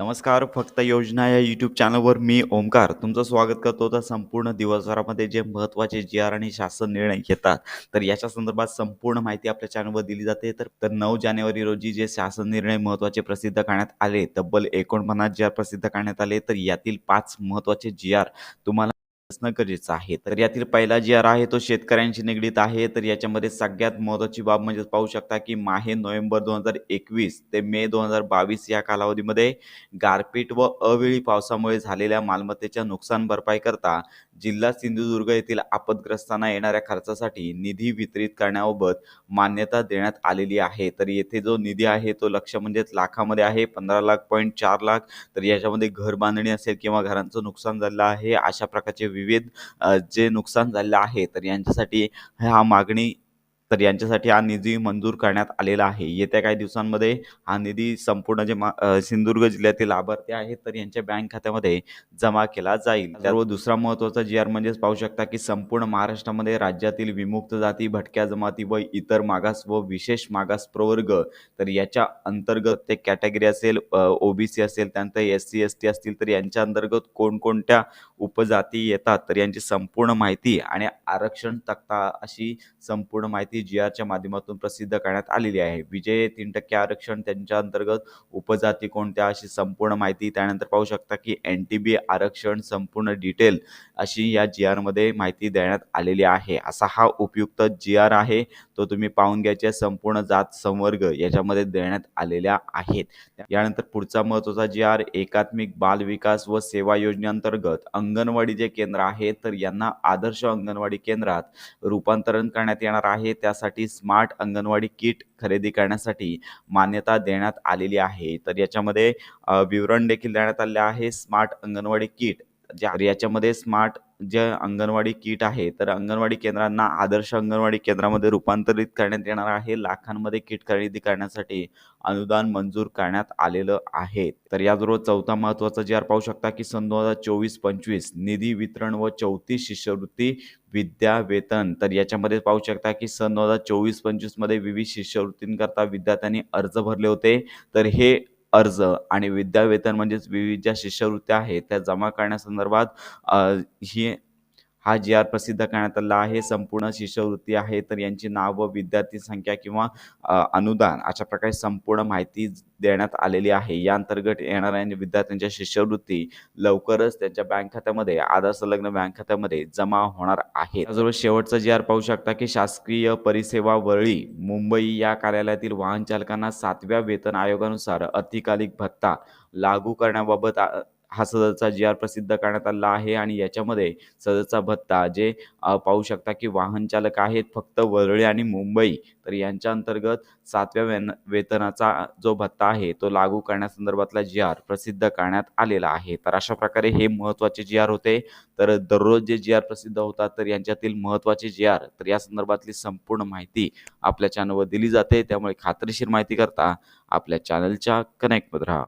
नमस्कार फक्त योजना या यूट्यूब चॅनलवर मी ओमकार. तुमचं स्वागत करतो तर संपूर्ण दिवसभरामध्ये जे महत्त्वाचे जी आर आणि शासन निर्णय घेतात तर याच्या संदर्भात संपूर्ण माहिती आपल्या चॅनलवर दिली जाते. तर तर नऊ जानेवारी रोजी जे शासन निर्णय महत्त्वाचे प्रसिद्ध करण्यात आले तब्बल एकोणपन्नास जी आर प्रसिद्ध करण्यात आले तर यातील पाच महत्त्वाचे जी आर तुम्हाला असणं गरजेचं आहे. तर यातील पहिला जी आर आहे तो शेतकऱ्यांशी निगडीत आहे. तर याच्यामध्ये सगळ्यात महत्वाची बाब म्हणजे पाहू शकता की माहे नोव्हेंबर दोन हजार एकवीस ते मे दोन हजार बावीस या कालावधीमध्ये गारपीट व अवेळी पावसामुळे झालेल्या मालमत्तेच्या नुकसान भरपाई करता जिल्हा सिंधुदुर्ग येथील आपदग्रस्तांना येणाऱ्या खर्चासाठी निधी वितरित करण्याबाबत मान्यता देण्यात आलेली आहे. तर येथे जो निधी आहे तो लक्ष म्हणजेच लाखामध्ये आहे. पंधरा लाख पॉईंट चार लाख. तर याच्यामध्ये घर बांधणी असेल किंवा घरांचं नुकसान झालेलं आहे अशा प्रकारचे विविध जे नुकसान झालेलं आहे तर यांच्यासाठी हा मागणी तर यांच्यासाठी हा निधी मंजूर करण्यात आलेला आहे. येत्या काही दिवसांमध्ये हा निधी संपूर्ण जे मा सिंधुदुर्ग जिल्ह्यातील लाभार्थी आहेत तर यांच्या बँक खात्यामध्ये जमा केला जाईल. सर्व दुसरा महत्त्वाचा जी आर म्हणजेच पाहू शकता की संपूर्ण महाराष्ट्रामध्ये राज्यातील विमुक्त जाती भटक्या जमाती व इतर मागास व विशेष मागास प्रवर्ग तर याच्या अंतर्गत ते कॅटेगरी असेल ओबीसी असेल त्यानंतर एस सी एस टी असतील तर यांच्या अंतर्गत कोणकोणत्या उपजाती येतात तर यांची संपूर्ण माहिती आणि आरक्षण तक्ता अशी संपूर्ण माहिती जी आरच्या माध्यमातून प्रसिद्ध करण्यात आलेली आहे. विजय तीन टक्के आरक्षण त्यांच्या अंतर्गत उपजाती कोणत्या अशी संपूर्ण माहिती त्यानंतर पाहू शकता की एन टी बी आरक्षण संपूर्ण डिटेल अशी या जी आरमध्ये माहिती देण्यात आलेली आहे. असा हा उपयुक्त जी आर आहे तो तुम्ही पाहून घ्यायचे संपूर्ण जात संवर्ग याच्यामध्ये देण्यात आलेल्या आहेत. यानंतर पुढचा महत्त्वाचा जी आर एकात्मिक बाल विकास व सेवा योजनेअंतर्गत अंगणवाडी जे केंद्र आहे तर यांना आदर्श अंगणवाडी केंद्रात रूपांतरण करण्यात येणार आहे. त्या त्यासाठी स्मार्ट अंगणवाडी किट खरेदी करण्यासाठी मान्यता देण्यात आलेली आहे. तर याच्यामध्ये विवरण देखील देण्यात आले आहे. स्मार्ट अंगणवाडी किट ज्या याच्यामध्ये स्मार्ट जे अंगणवाडी किट आहे तर अंगणवाडी केंद्रांना आदर्श अंगणवाडी केंद्रामध्ये रूपांतरित करण्यात येणार आहे. लाखांमध्ये किट खरेदी करण्यासाठी अनुदान मंजूर करण्यात आलेलं आहे. तर याचबरोबर चौथा महत्त्वाचा जे पाहू शकता की सन दोन हजार चोवीस पंचवीस निधी वितरण व चौथी शिष्यवृत्ती विद्या वेतन. तर याच्यामध्ये पाहू शकता की सन दोन हजार चोवीस पंचवीसमध्ये विविध शिष्यवृत्तींकरता विद्यार्थ्यांनी अर्ज भरले होते. तर हे अर्ज आणि विद्यावेतन म्हणजेच विविध ज्या शिष्यवृत्त्या आहेत त्या जमा करण्यासंदर्भात ही हा जी आर प्रसिद्ध करण्यात आला आहे. संपूर्ण शिष्यवृत्ती आहे. तर यांची नाव व विद्यार्थी संख्या किंवा अनुदान अशा प्रकारे संपूर्ण माहिती देण्यात आलेली आहे. या अंतर्गत येणाऱ्या विद्यार्थ्यांच्या शिष्यवृत्ती लवकरच त्यांच्या बँक खात्यामध्ये आधार संलग्न बँक खात्यामध्ये जमा होणार आहे त्याचबरोबर शेवटचं जी आर पाहू शकता की शासकीय परिसेवा वरळी मुंबई या कार्यालयातील वाहन चालकांना सातव्या वेतन आयोगानुसार अतिकालिक भत्ता लागू करण्याबाबत हा सदरचा जी आर प्रसिद्ध करण्यात आला आहे आणि याच्यामध्ये सदरचा भत्ता जे पाहू शकता की वाहन चालक आहेत फक्त वरळी आणि मुंबई तर यांच्या अंतर्गत सातव्या वेन वेतनाचा जो भत्ता आहे तो लागू करण्यासंदर्भातला जी आर प्रसिद्ध करण्यात आलेला आहे. तर अशा प्रकारे हे महत्त्वाचे जी आर होते. तर दररोज जे जी आर प्रसिद्ध होतात तर यांच्यातील महत्त्वाचे जी आर तर या संदर्भातली संपूर्ण माहिती आपल्या चॅनलवर दिली जाते. त्यामुळे खात्रीशीर माहिती करता आपल्या चॅनलच्या कनेक्टमध्ये राहा.